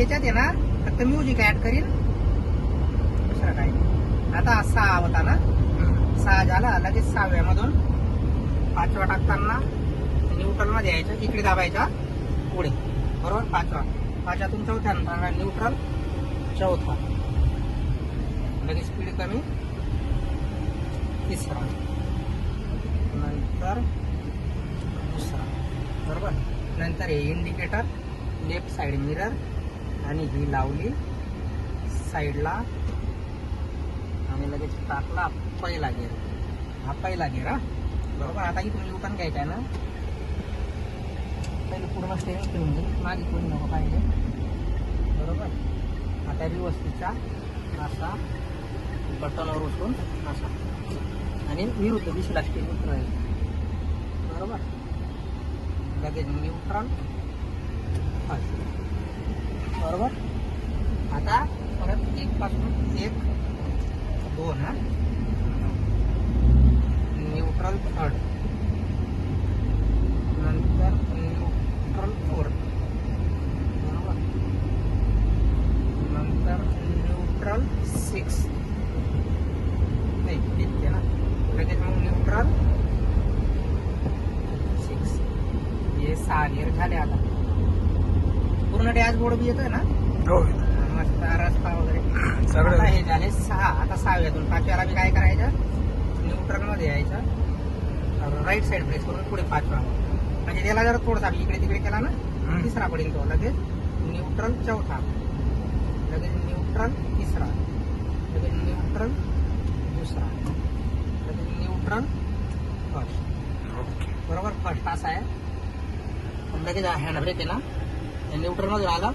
याच्यात आहे ना फक्त म्युझिक ऍड करीन. दुसरं काय आता सहा होता ना सहा झाला लगेच सहाव्यामधून पाचवा टाकताना न्यूट्रलमध्ये यायचं इकडे दाबायचा पुढे. बरोबर? पाचवा. पाचव्यातून चौथ्या न्यूट्रल चौथा. लगेच स्पीड कमी. तिसरा. नंतर दुसरा. बरोबर? नंतर हे इंडिकेटर लेफ्ट साइड मिरर आणि ही लावली साईडला. आणि लगेच टाकला पहिला गेर हा पहिला गेर हा बरोबर आता इथून युटर्न घ्यायचा आहे ना? पहिले पूर्ण स्टेरिंग ठेवून घे मागे कोणी नको पाहिजे बरोबर? आता रिवस्तीचा असा बटनवर उचलून असा. आणि विरुद्ध दिशेला स्टेरिंग उतरायचं बरोबर? लगेच न्यूट्रल असं. बरोबर? आता परत एक पासून एक दोन neutral third neutral fourth neutral six नाही मग न्यूट्रल सिक्स आता. पूर्ण डॅशबोर्ड बी येतोय ना? हो. मस्त रस्ता वगैरे. सगळं. आता हे झाले सहा आता सहाव्यातून पाचव्याला बी काय करायचं? न्यूट्रलमध्ये यायचं. राईट साइड प्रेस करून पुढे पाचवा. म्हणजे त्याला जर थोडासा इकडे तिकडे केला ना हम्म. तिसरा पडेल तो लगेच न्यूट्रल चौथा. लगेच न्यूट्रल तिसरा. लगेच न्यूट्रल दुसरा. लगेच न्यूट्रल फर्स्ट ओके. बरोबर? फर्स्ट असा आहे. लगेच हँड ब्रेक आहे ना. न्यूट्रलमध्ये आला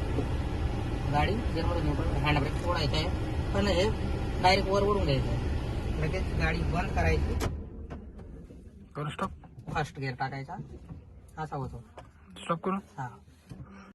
गाडी गिअरमध्ये न्यूट्रल हँड ब्रेक सोडायचा आहे. पण हे डायरेक्ट वर वरून घ्यायचं आहे. लगेच गाडी बंद करायची. करू स्टॉप फर्स्ट गिअर टाकायचा. असा होतो. स्टॉप करू? हा.